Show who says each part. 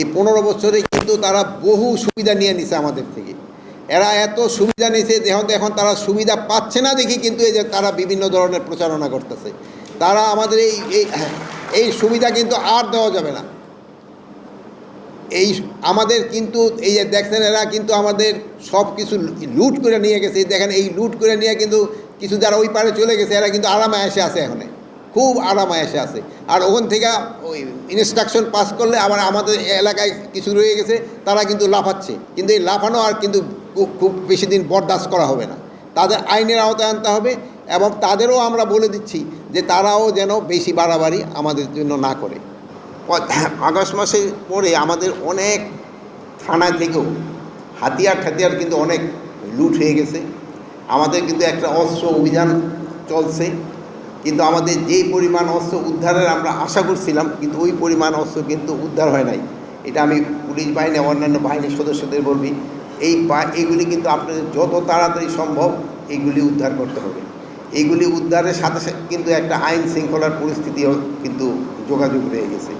Speaker 1: এই পনেরো বছরে কিন্তু তারা বহু সুবিধা নিয়ে নিছে আমাদের থেকে। এরা এত সুবিধা নিছে যেহেতু এখন তারা সুবিধা পাচ্ছে না দেখি কিন্তু এই যে তারা বিভিন্ন ধরনের প্রচারণা করতেছে। তারা আমাদের এই এই সুবিধা কিন্তু আর দেওয়া যাবে না। এই আমাদের কিন্তু এই যে দেখছেন এরা কিন্তু আমাদের সব কিছু লুট করে নিয়ে গেছে। দেখেন এই লুট করে নিয়ে কিন্তু কিছু যারা ওই পারে চলে গেছে, এরা কিন্তু আরামে এসে আছে এখানে। খুব আরামে এসে আছে। আর ওখান থেকে ওই ইনস্ট্রাকশন পাস করলে আবার আমাদের এলাকায় কিছু রয়ে গেছে, তারা কিন্তু লাফাচ্ছে। কিন্তু এই লাফানো আর কিন্তু খুব বেশি দিন বরদাস্ত করা হবে না। তাদের আইনের আওতায় আনতে হবে এবং তাদেরও আমরা বলে দিচ্ছি যে তারাও যেন বেশি বাড়াবাড়ি আমাদের জন্য না করে। আগস্ট মাসের পরে আমাদের অনেক থানা থেকেও হাতিয়ার ঠাতিয়ার কিন্তু অনেক লুট হয়ে গেছে। আমাদের কিন্তু একটা অস্ত্র অভিযান চলছে। কিন্তু আমাদের যেই পরিমাণ অস্ত্র উদ্ধারের আমরা আশা করছিলাম, কিন্তু ওই পরিমাণ অস্ত্র কিন্তু উদ্ধার হয় নাই। এটা আমি পুলিশ বাহিনী, অন্যান্য বাহিনীর সদস্যদের বলবি, এই এইগুলি কিন্তু আপনাদের যত তাড়াতাড়ি সম্ভব এইগুলি উদ্ধার করতে হবে। এইগুলি উদ্ধারের সাথে সাথে কিন্তু একটা আইন শৃঙ্খলার পরিস্থিতিও কিন্তু যোগাযোগ রয়ে গেছে।